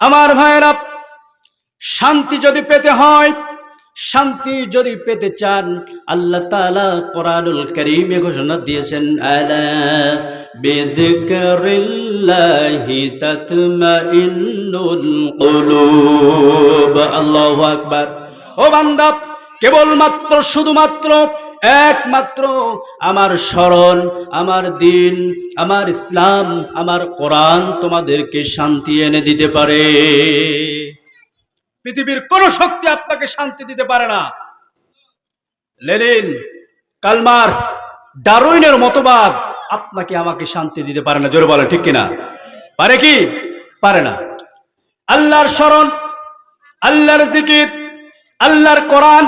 আমার ভাইয়েরা, শান্তি যদি পেতে হয়, শান্তি যদি পেতে চান, আল্লাহ তাআলা কোরআনুল কারীমে ঘোষণা দিয়েছেন আল্লাহু আকবার। ও বান্দা, কেবলমাত্র, শুধুমাত্র একমাত্র আমার স্মরণ, আমার দিন, আমার ইসলাম, আমার কোরআন তোমাদেরকে শান্তি এনে দিতে পারে। পৃথিবীর কোন শক্তি আপনাকে শান্তি দিতে পারে না। লেনিন কালমার্স ডারউইনের মতবাদ আপনাকে আমাকে শান্তি দিতে পারে না। জোরে বলে ঠিক কিনা? পারে কি? পারে না। আল্লাহর স্মরণ, আল্লাহর জিকির, আল্লাহর কোরআন,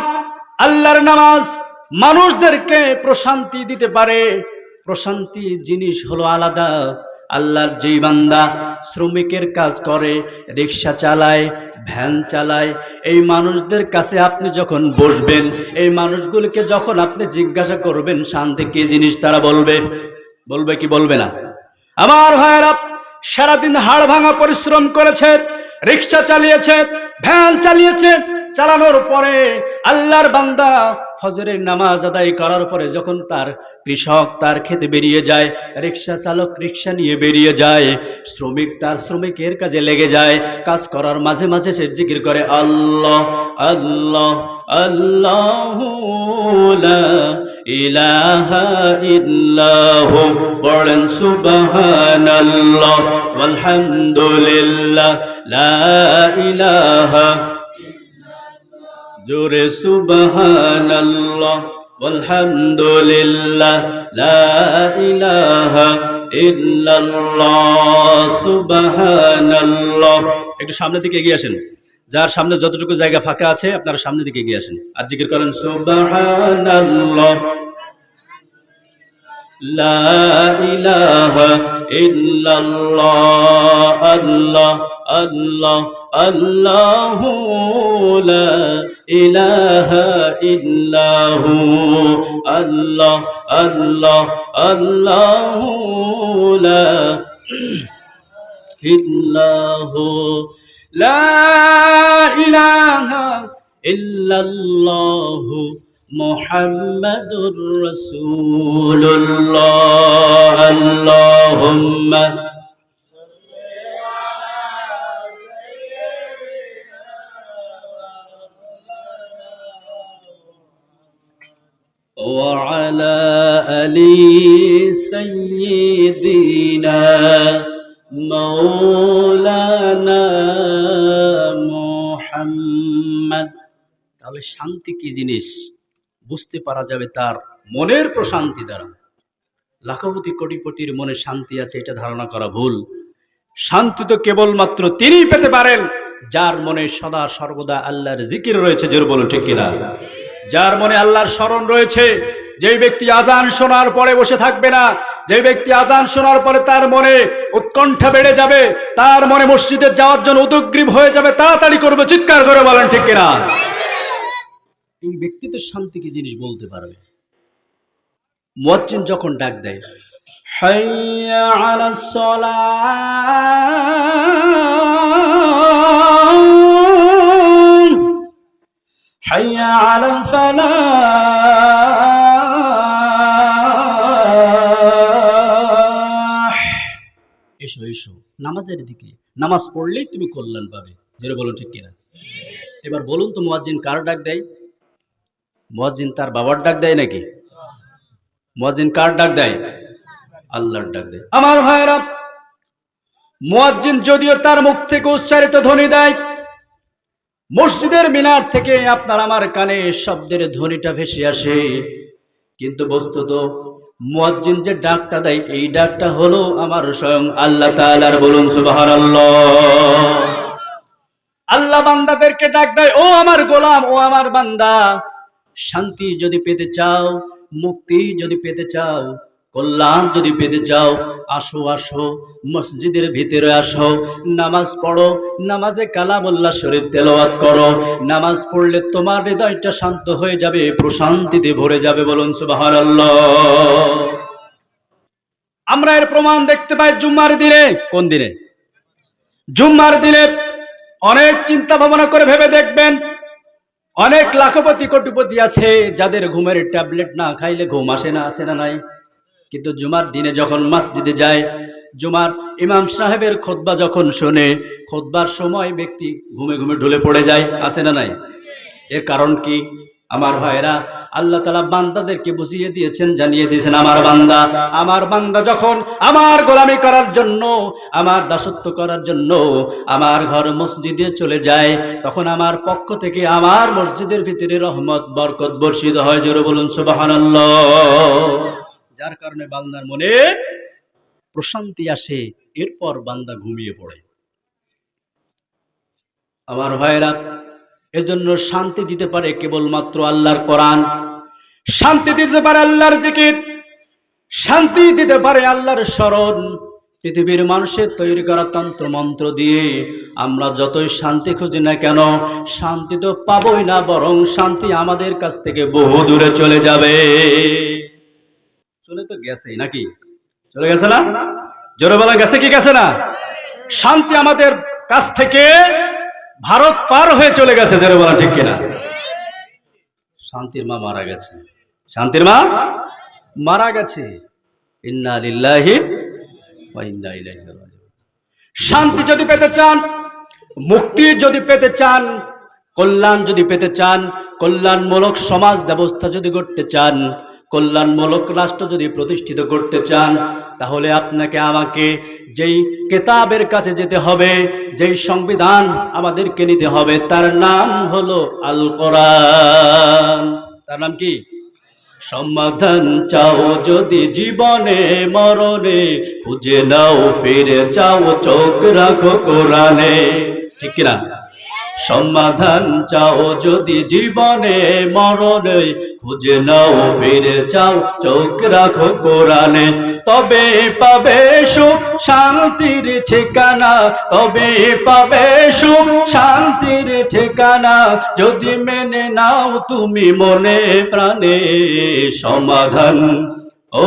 আল্লাহর নামাজ মানুষদেরকে প্রশান্তি দিতে পারে। প্রশান্তি জিনিস হলো আলাদা। আল্লাহর যেই বান্দা শ্রমিকের কাজ করে, রিক্সা চালায়, ভ্যান চালায়, এই মানুষদের কাছে আপনি যখন বসবেন, এই মানুষগুলোকে যখন আপনি জিজ্ঞাসা করবেন, শান্তি কি জিনিস তারা বলবে? বলবে কি বলবে না? আমার ভাইয়েরা, সারাদিন হাড় ভাঙা পরিশ্রম করেছে, রিক্সা চালিয়েছে, ভ্যান চালিয়েছে, চালানোর পরে আল্লাহর বান্দা ফজরের নামাজ আদায় করার পরে যখন তার কৃষক তার খেতে বেরিয়ে যায়, রিক্সা চালক রিক্সা নিয়ে বেরিয়ে যায়, শ্রমিক তার শ্রমিকের কাজে লেগে যায়, কাজ করার মাঝে মাঝে সে জিকির করে, আল্লাহ আল্লাহ আল্লাহ ইলাহা লা ইলাহা জোরে সুবাহ লা ইলাহা একটু সামনের দিকে এগিয়ে আসেন। যার সামনে যতটুকু জায়গা ফাঁকা আছে, আপনারা সামনের দিকে এগিয়ে আসেন। আর জিজ্ঞেস করেন সুবাহ লা ইলাহা আল্লাহ আল্লাহ। الله لا إله إلا هو. الله الله الله لا إلا هو. لا إله إلا الله محمد رسول الله. اللهم وعلى آل سيدنا مولانا محمد তাহলে শান্তি কি জিনিস বুঝতে পারা যাবে তার মনের প্রশান্তি দ্বারা লাখপতি কোটিপতির মনে শান্তি আছে এটা ধারণা করা ভুল শান্তি তো কেবলমাত্র তিনিই পেতে পারেন যার মনে সদা সর্বদা আল্লাহর জিকির রয়েছে জোর বলুন ঠিক কিনা যার মনে আল্লাহর স্মরণ রয়েছে, যেই ব্যক্তি আজান শোনার পরে বসে থাকবে না যে ব্যক্তি আজান শোনার পরে তার মনে উৎকণ্ঠা বেড়ে যাবে, তার মনে মসজিদে যাওয়ার জন্য উদগ্রীব হয়ে যাবে, তাড়াতাড়ি করবে, চিৎকার করে বলেন ঠিক কিনা? এই ব্যক্তি তো শান্তি কি জিনিস বলতে পারবে। মুয়াজ্জিন যখন ডাক দেয়, হাইয়া আলাস সালাম হাইয়া আলাল ফালাহ এসো এসো নামাজের দিকে। নামাজ পড়লেই তুমি কল্যাণ পাবে। যেটা বলুন ঠিক কিনা? এবার বলুন তো মুয়াজ্জিন কার ডাক দেয়? মুয়াজ্জিন তার বাবার ডাক দেয় নাকি? মুয়াজ্জিন কার ডাক দেয়? আল্লাহর ডাক দেয়। আমার ভাইরা মুয়াজ্জিন যদিও তার মুখ থেকে উচ্চারিত ধ্বনি দেয় মসজিদের মিনার থেকে আপনার আমার কানে শব্দের ধ্বনিটা ভেসে আসে। কিন্তু বস্তুত মুয়াজ্জিন যে ডাকটা দেয়, এই ডাকটা হলো আমার স্বয়ং আল্লাহ তাআলার বলুন, সুবহানাল্লাহ। আল্লাহ বান্দাদেরকে ডাক দেয়, ও আমার গোলাম, ও আমার বান্দা, শান্তি যদি পেতে চাও, মুক্তি যদি পেতে চাও কল্যাণ যদি পেতে চাও, আসো আসো, মসজিদের ভিতরে আসো, নামাজ পড়ো, নামাজে কালামুল্লাহ শরীফ তেলাওয়াত করো, নামাজ পড়লে তোমার হৃদয়টা শান্ত হয়ে যাবে, প্রশান্তিতে ভরে যাবে, বলুন আমরা এর প্রমাণ দেখতে পাই জুম্মার দিনে, কোন দিনে? জুম্মার দিনে অনেক চিন্তা ভাবনা করে ভেবে দেখবেন, অনেক লাখপতি, কোটিপতি আছে, যাদের ঘুমের ট্যাবলেট না খাইলে ঘুম আসে না আসে না, নাই। কিন্তু জুমার দিনে যখন মসজিদে যায়, জুমার ইমাম সাহেবের খোদবা যখন শোনে, খোদবার সময় ব্যক্তি ঘুমে ঘুমে ঢুলে পড়ে যায় আসে না নাই? এর কারণ কি? আমার ভাইরা আল্লাহ তালা বান্দাদেরকে বুঝিয়ে দিয়েছেন, জানিয়ে দিয়েছেন, আমার বান্দা আমার বান্দা যখন আমার গোলামি করার জন্য, আমার দাসত্ব করার জন্য আমার ঘর মসজিদে চলে যায়, তখন আমার পক্ষ থেকে আমার মসজিদের ভিতরে রহমত, বরকত বর্ষিত হয়। জোরে বলুন, সুবহানাল্লাহ। যার কারণে বান্দার মনে প্রশান্তি আসে, এরপর বান্দা ঘুমিয়ে পড়ে। আমার ভাইরা এজন্য শান্তি দিতে পারে কেবলমাত্র আল্লাহর কোরআন। শান্তি দিতে পারে আল্লাহর জিকির। শান্তি দিতে পারে আল্লাহর স্মরণ। পৃথিবীর মানুষের তৈরি করা তন্ত্র মন্ত্র দিয়ে আমরা যতই শান্তি খুঁজি না কেন, শান্তি তো পাবই না, বরং শান্তি আমাদের কাছ থেকে বহু দূরে চলে যাবে। চলে তো গেছেই, নাকি? চলে গেছে না? জোরে বলা গেছে কি গেছে না? শান্তি আমাদের কাছ থেকে ভারত পার হয়ে চলে গেছে, জোরে বলা ঠিক কিনা? শান্তির মা মারা গেছে। শান্তির মা মারা গেছে। শান্তি যদি পেতে চান, মুক্তি যদি পেতে চান, কল্যাণ যদি পেতে চান, কল্যাণমূলক সমাজ ব্যবস্থা যদি গড়তে চান কল্যাণমূলক রাষ্ট্র যদি প্রতিষ্ঠিত করতে চান, তাহলে আপনাকে আমাকে যেই কেতাবের কাছে যেতে হবে, যেই সংবিধান আমাদেরকে নিতে হবে, তার নাম হলো আল কোরআন তার নাম কি? সমাধান চাও যদি জীবনে, মরণে, খুঁজে নাও, ফিরে যাও চোখ রাখো কোরআনে। ঠিক কিনা? সমাধান চাও যদি জীবনে, মরণে খুঁজে নাও, ফিরে চাও চোখ রাখো কোরআনে। তবে পাবে সুখ, শান্তির ঠিকানা। তবে পাবে সুখ, শান্তির ঠিকানা। যদি মেনে নাও তুমি মনে প্রাণে সমাধান। ও